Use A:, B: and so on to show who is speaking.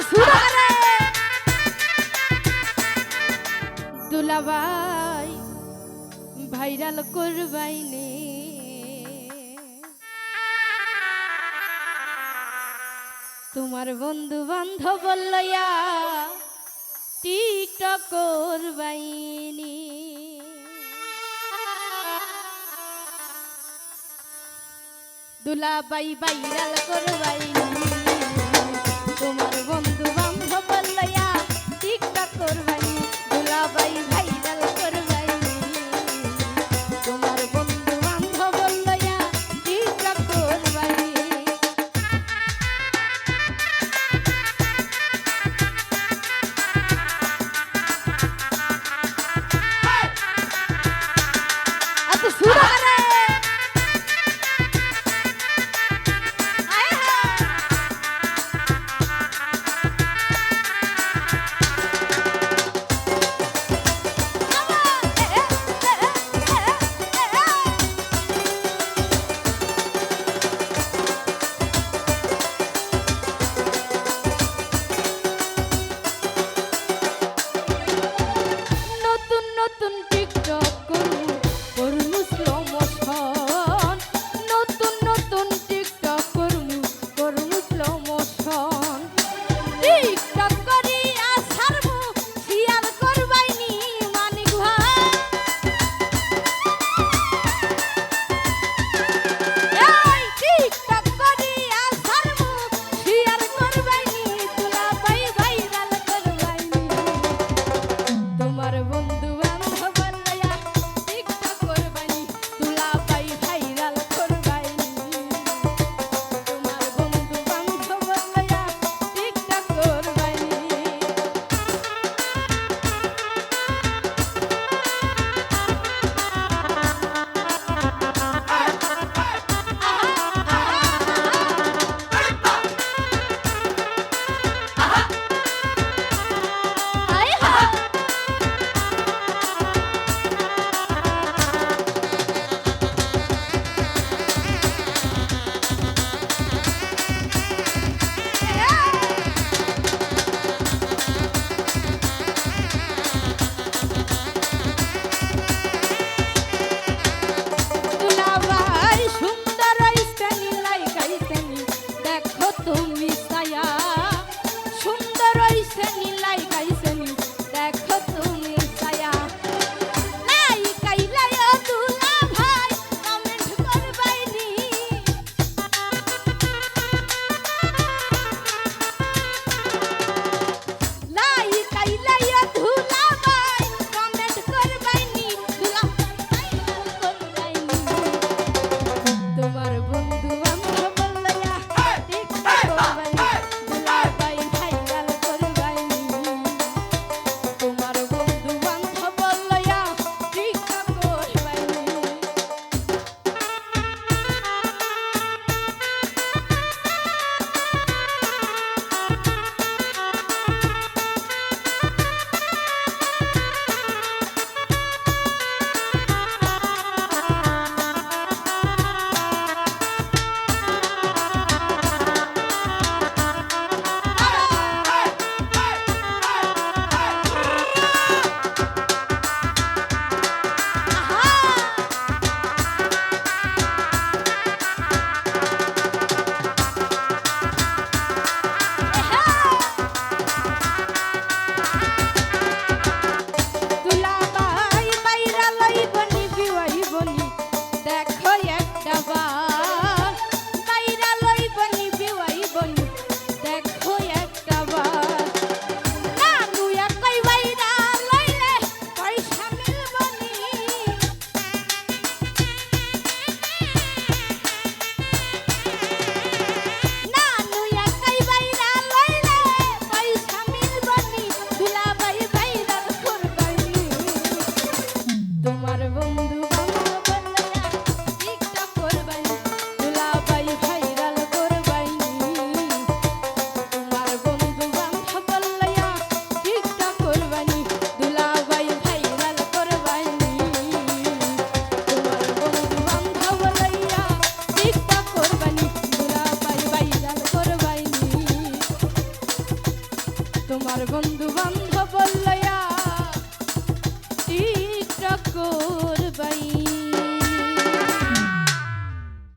A: একটু শুরু করে ভাইরাল করবাইনে তোমার বন্ধু বান্ধব লয়া টিকটক করবাইনি দুলাবাই ভাইরাল করবাইনি তোমার বন্ধু বান্ধব লয়া ঠিক করবাই।